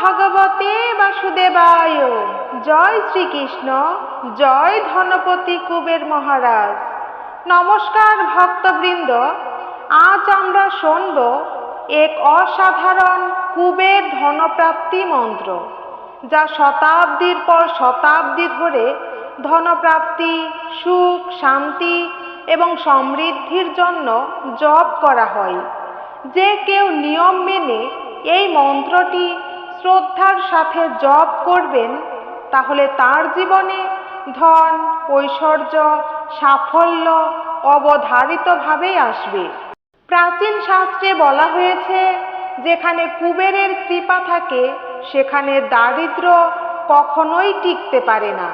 ভগবতে বাসুদেবায়। জয় শ্রীকৃষ্ণ, জয় ধনপতি কুবের মহারাজ। নমস্কার ভক্তবৃন্দ, আজ আমরা শুনব এক অসাধারণ কুবের ধনপ্রাপ্তি মন্ত্র, যা শতাব্দীর পর শতাব্দী ধরে ধনপ্রাপ্তি, সুখ, শান্তি এবং সমৃদ্ধির জন্য জপ করা হয়। যে কেউ নিয়ম মেনে এই মন্ত্রটি শ্রদ্ধার সাথে জপ করবেন, তাহলে তার জীবনে ধন, ঐশ্বর্য, সাফল্য অবধারিতভাবেই আসবে। প্রাচীন শাস্ত্রে বলা হয়েছে, যেখানে কুবেরের কৃপা থাকে, সেখানে দারিদ্র কখনোই টিকতে পারে না।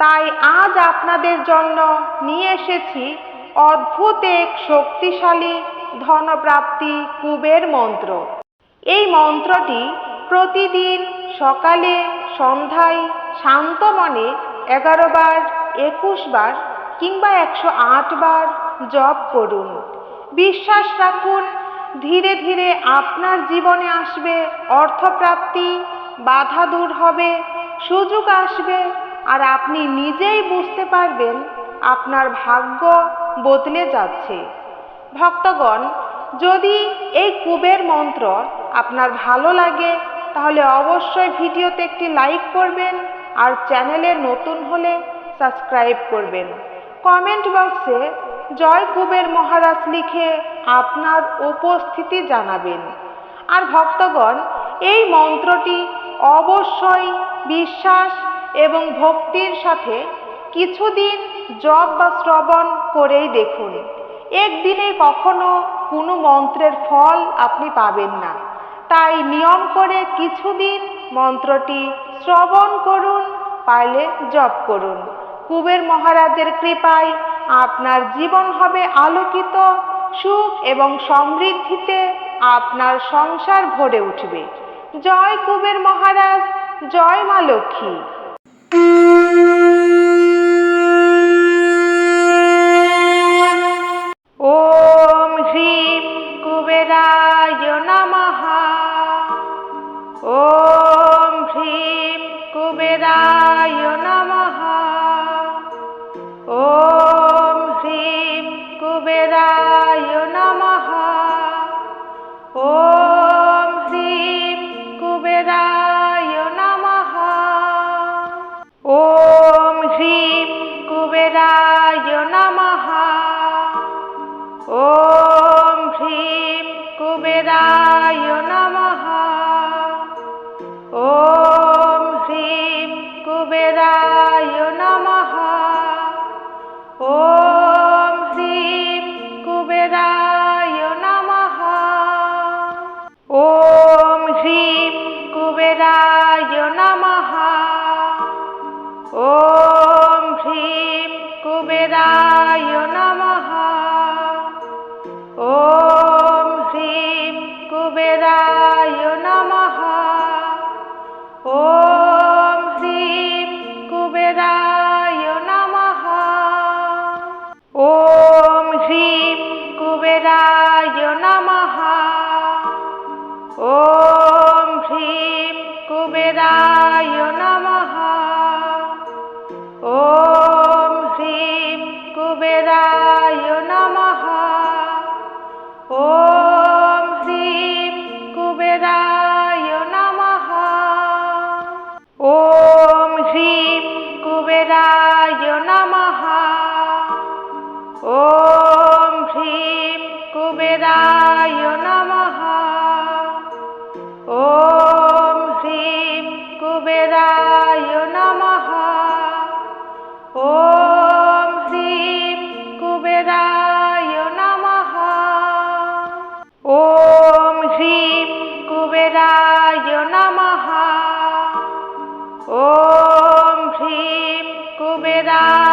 তাই আজ আপনাদের জন্য নিয়ে এসেছি অদ্ভুত এক শক্তিশালী ধনপ্রাপ্তি কুবের মন্ত্র। এই মন্ত্রটি প্রতিদিন সকালে, সন্ধ্যায়, শান্ত মনে এগারো বার, একুশ বার কিংবা একশো আট বার জপ করুন। বিশ্বাস রাখুন, ধীরে ধীরে আপনার জীবনে আসবে অর্থপ্রাপ্তি, বাধা দূর হবে, সুযোগ আসবে আর আপনি নিজেই বুঝতে পারবেন আপনার ভাগ্য বদলে যাচ্ছে। ভক্তগণ, যদি এই কুবের মন্ত্র আপনার ভালো লাগে তাহলে অবশ্যই ভিডিওতে একটি লাইক করবেন আর চ্যানেলে নতুন হলে সাবস্ক্রাইব করবেন। কমেন্ট বক্সে জয় কুবের মহারাজ লিখে আপনার উপস্থিতি জানাবেন। আর ভক্তগণ, এই মন্ত্রটি অবশ্যই বিশ্বাস এবং ভক্তির সাথে কিছুদিন জপ বা শ্রবণ করেই দেখুন। একদিনে কখনো কোনো মন্ত্রের ফল আপনি পাবেন না। তাই নিয়ম করে কিছুদিন মন্ত্রটি শ্রবণ করুন পারলে জপ করুন। কুবের মহারাজের কৃপায় আপনার জীবন হবে আলোকিত, সুখ এবং সমৃদ্ধিতে আপনার সংসার ভরে উঠবে। জয় কুবের মহারাজ, জয় মা লক্ষ্মী। শিবায় নমঃ तेरा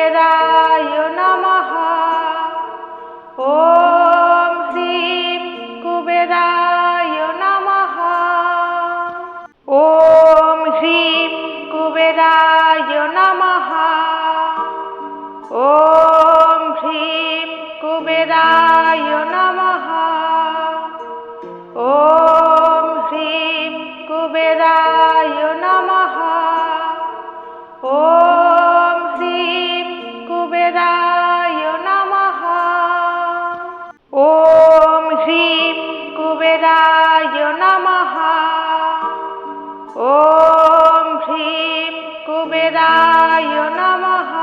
तेरा ॐ ह्रीं कुबेराय नमः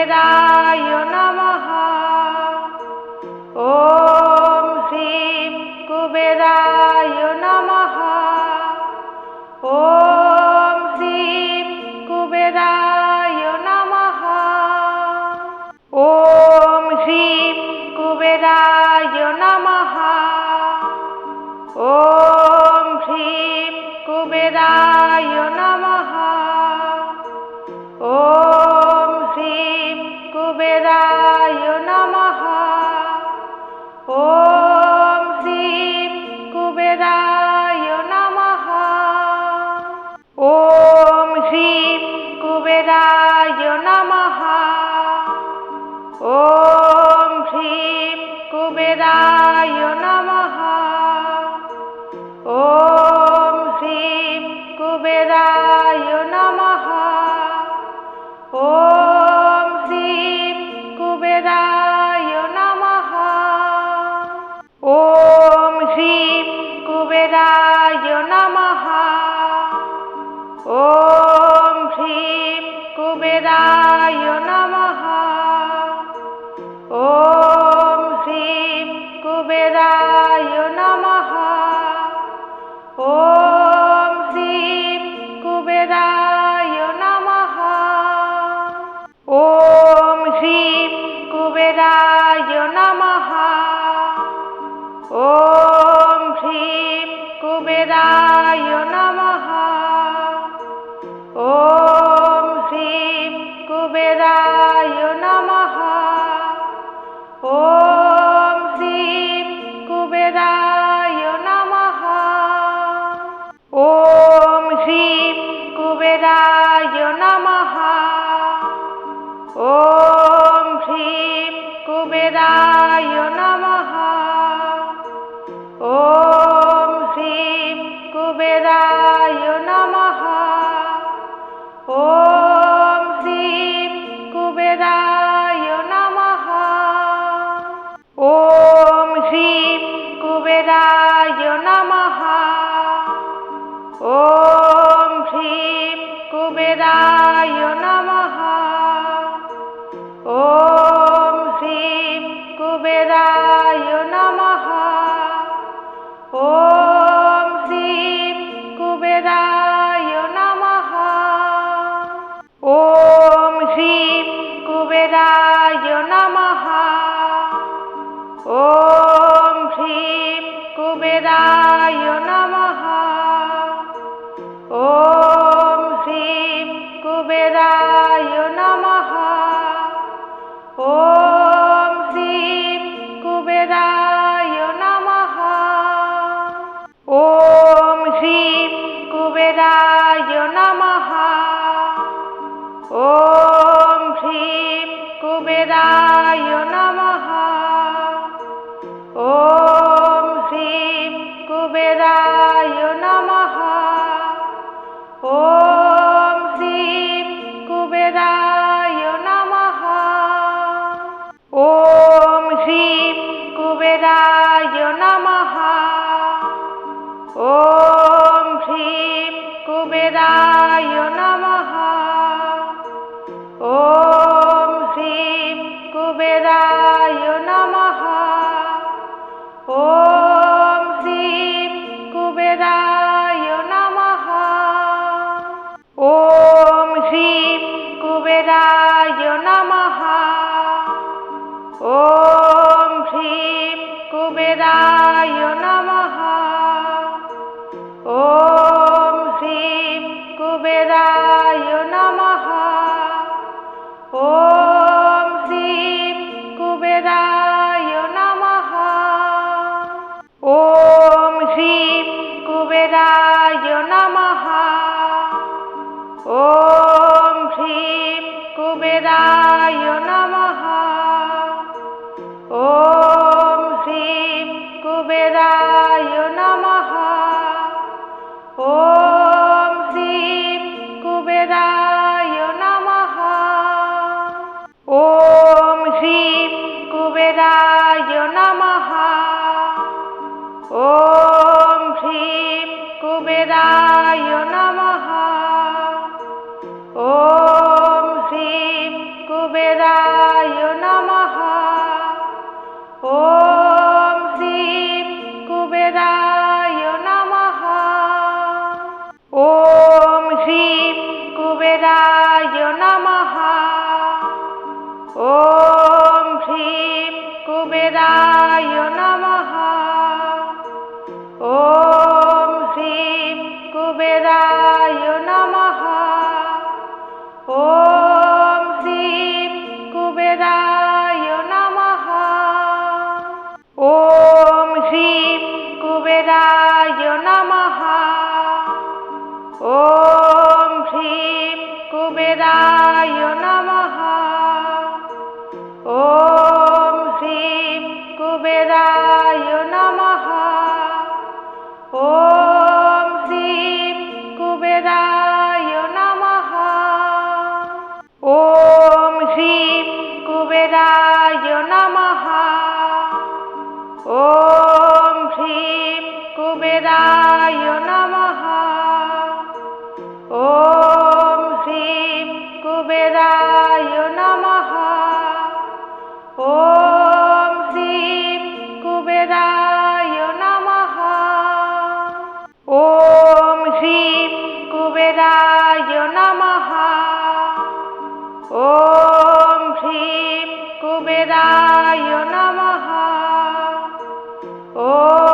वेदाय नमः ओ yo no কুবেরা। ॐ शि कुबेरा कुबेराय नमः ॐ ह्रीं कुबेराय नमः ভীম কুবেরায় নমঃ। ও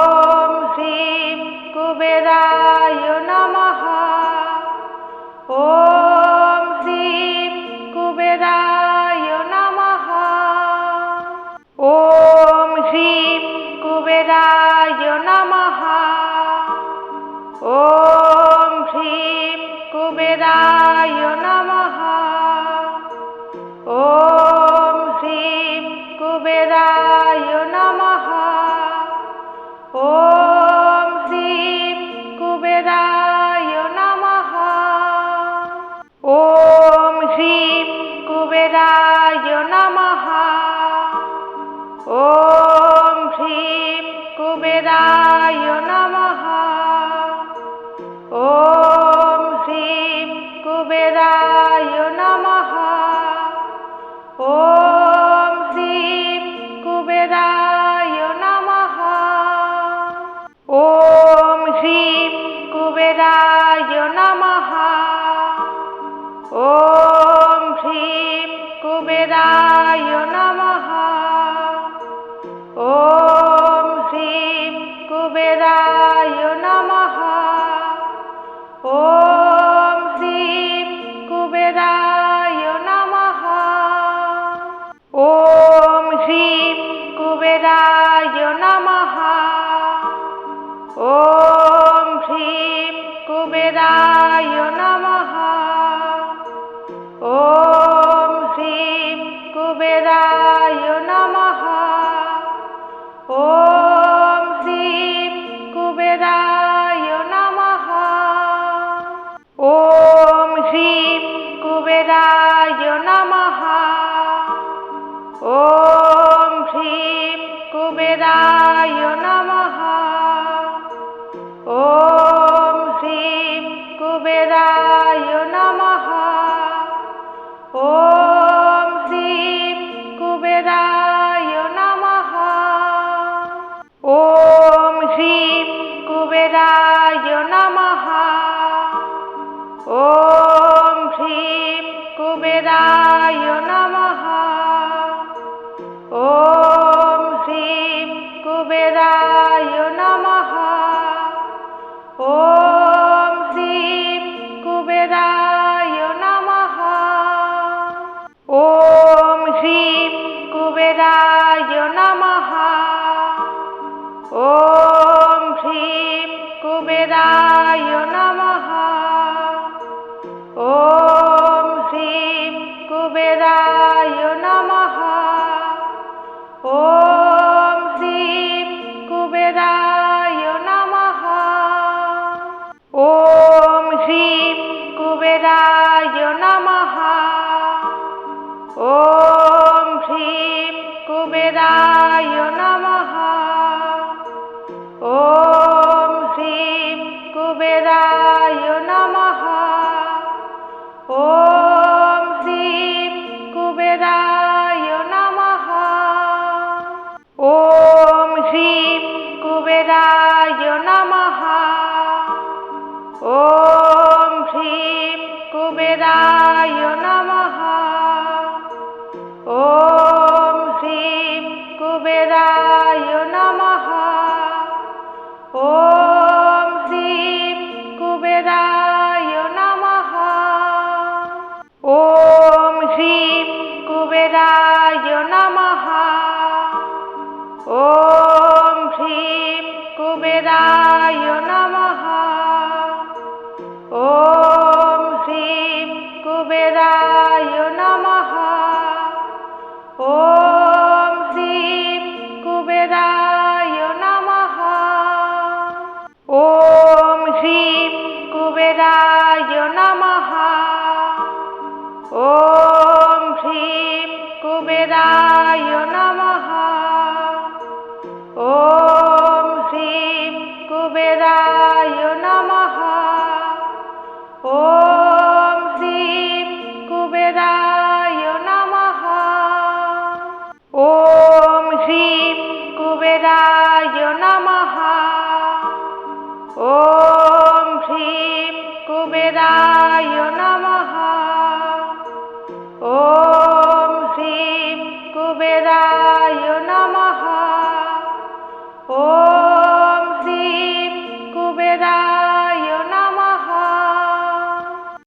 가자.